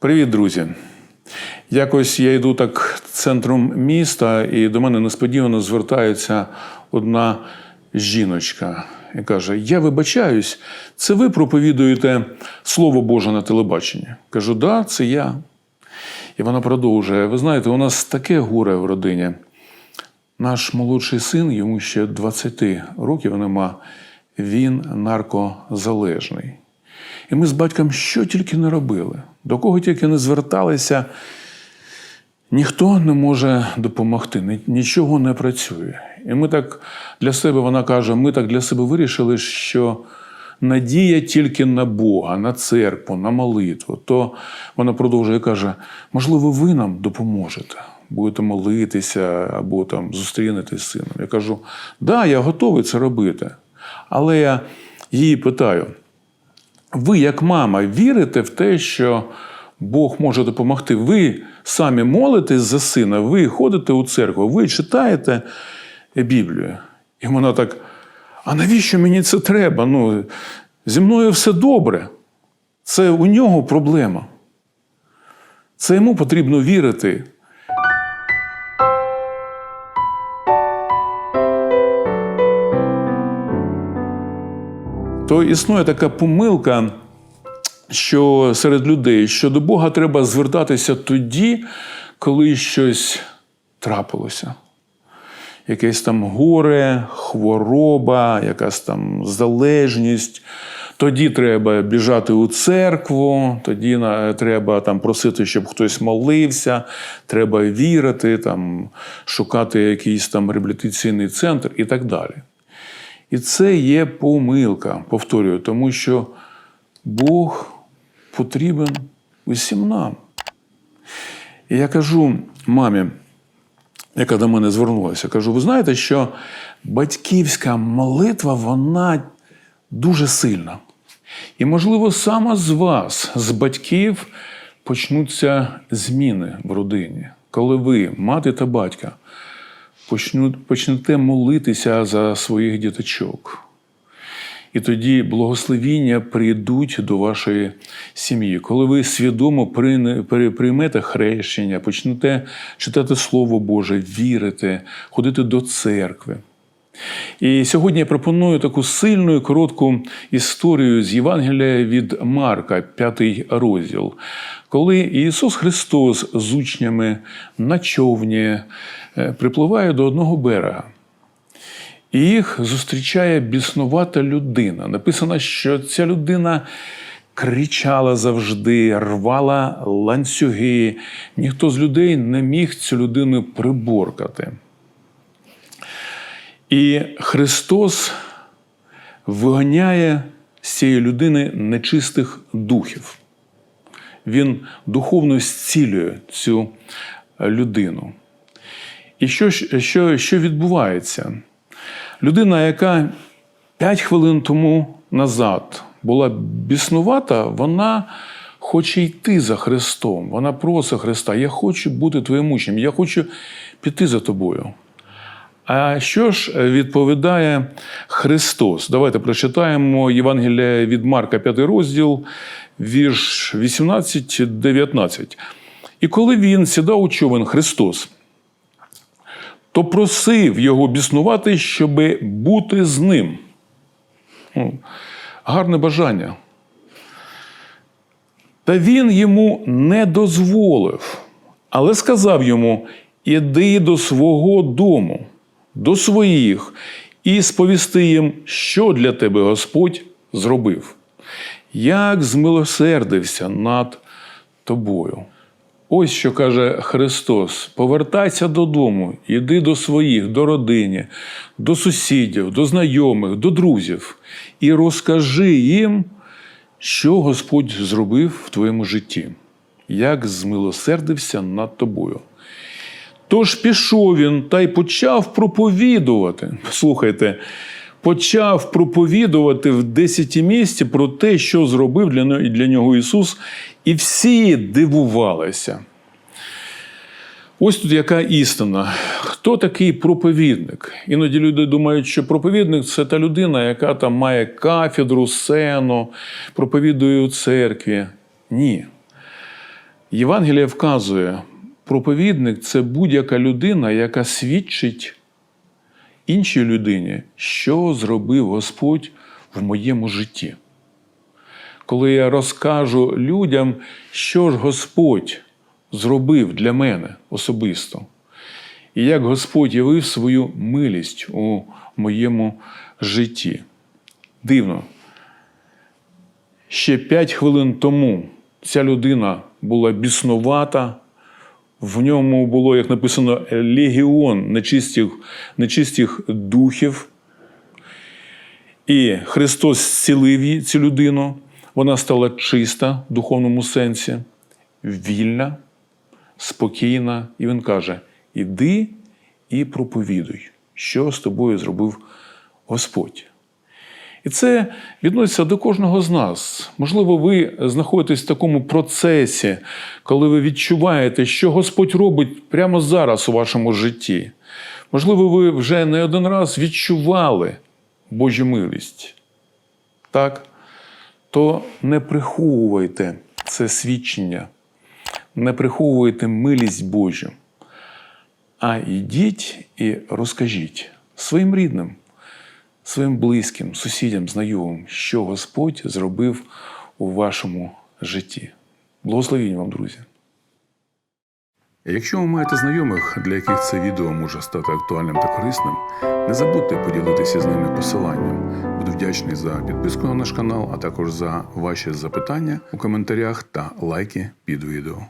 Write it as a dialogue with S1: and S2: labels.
S1: Привіт, друзі! Якось я йду так центром міста, і до мене несподівано звертається одна жіночка і каже: Я вибачаюсь, це ви проповідуєте Слово Боже на телебаченні? Кажу, да, це я. І вона продовжує: ви знаєте, у нас таке горе в родині. Наш молодший син, йому ще 20 років нема, він наркозалежний. І ми з батьком що тільки не робили, до кого тільки не зверталися, ніхто не може допомогти, нічого не працює. І ми так для себе, вона каже, ми так для себе вирішили, що надія тільки на Бога, на церкву, на молитву. То вона продовжує і каже: можливо, ви нам допоможете. Будете молитися або там зустрінетесь з сином. Я кажу, да, я готовий це робити. Але я її питаю: ви, як мама, вірите в те, що Бог може допомогти? Ви самі молитесь за сина, ви ходите у церкву, ви читаєте Біблію. І вона так: а навіщо мені це треба? Ну, зі мною все добре. Це у нього проблема. Це йому потрібно вірити. То існує така помилка, що серед людей, що до Бога треба звертатися тоді, коли щось трапилося. Якесь там горе, хвороба, якась там залежність. Тоді треба біжати у церкву, тоді треба там просити, щоб хтось молився, треба вірити, там, шукати якийсь там реабілітаційний центр і так далі. І це є помилка, повторюю, тому що Бог потрібен усім нам. І я кажу мамі, яка до мене звернулася, кажу: ви знаєте, що батьківська молитва, вона дуже сильна. І, можливо, саме з вас, з батьків, почнуться зміни в родині, коли ви, мати та батька, почнете молитися за своїх діточок. І тоді благословіння прийдуть до вашої сім'ї. Коли ви свідомо при- приймете хрещення, почнете читати Слово Боже, вірити, ходити до церкви. І сьогодні я пропоную таку сильну і коротку історію з Євангелія від Марка, п'ятий розділ, коли Ісус Христос з учнями на човні е, припливає до одного берега. І їх зустрічає біснувата людина. Написано, що ця людина кричала завжди, рвала ланцюги. Ніхто з людей не міг цю людину приборкати. І Христос виганяє з цієї людини нечистих духів. Він духовно зцілює цю людину. І що, що, що відбувається? Людина, яка 5 хвилин тому назад була біснувата, вона хоче йти за Христом. Вона просить Христа: Я хочу бути твоїм учнем, я хочу піти за тобою. А що ж відповідає Христос? Давайте прочитаємо Євангелія від Марка, 5 розділ, вірш 18-19. І коли він сідав у човен Христос, то просив його біснувати, щоби бути з ним. Гарне бажання. Та він йому не дозволив, але сказав йому: Іди до свого дому, до своїх, і сповісти їм, що для тебе Господь зробив, як змилосердився над тобою. Ось що каже Христос: повертайся додому, іди до своїх, до родині, до сусідів, до знайомих, до друзів і розкажи їм, що Господь зробив в твоєму житті, як змилосердився над тобою. Тож пішов він та й почав проповідувати. Слухайте, почав проповідувати в десяті місті про те, що зробив для нього Ісус, і всі дивувалися. Ось тут яка істина. Хто такий проповідник? Іноді люди думають, що проповідник це та людина, яка там має кафедру, сцену, проповідує у церкві. Ні. Євангелія вказує, проповідник це будь-яка людина, яка свідчить іншій людині, що зробив Господь в моєму житті. Коли я розкажу людям, що ж Господь зробив для мене особисто, і як Господь явив свою милість у моєму житті. Дивно. Ще п'ять хвилин тому ця людина була біснувата, в ньому було, як написано, легіон нечистих, нечистих духів. І Христос зцілив цю людину. Вона стала чиста в духовному сенсі, вільна, спокійна. І він каже: Іди і проповідуй, що з тобою зробив Господь. І це відноситься до кожного з нас. Можливо, ви знаходитесь в такому процесі, коли ви відчуваєте, що Господь робить прямо зараз у вашому житті. Можливо, ви вже не один раз відчували Божу милість. Так? То не приховуйте це свідчення, не приховуйте милість Божу, а йдіть і розкажіть своїм рідним своїм близьким, сусідям, знайомим, що Господь зробив у вашому житті. Благословінь вам, друзі! Якщо ви маєте знайомих, для яких це відео може стати актуальним та корисним, не забудьте поділитися з ними посиланням. Буду вдячний за підписку на наш канал, а також за ваші запитання у коментарях та лайки під відео.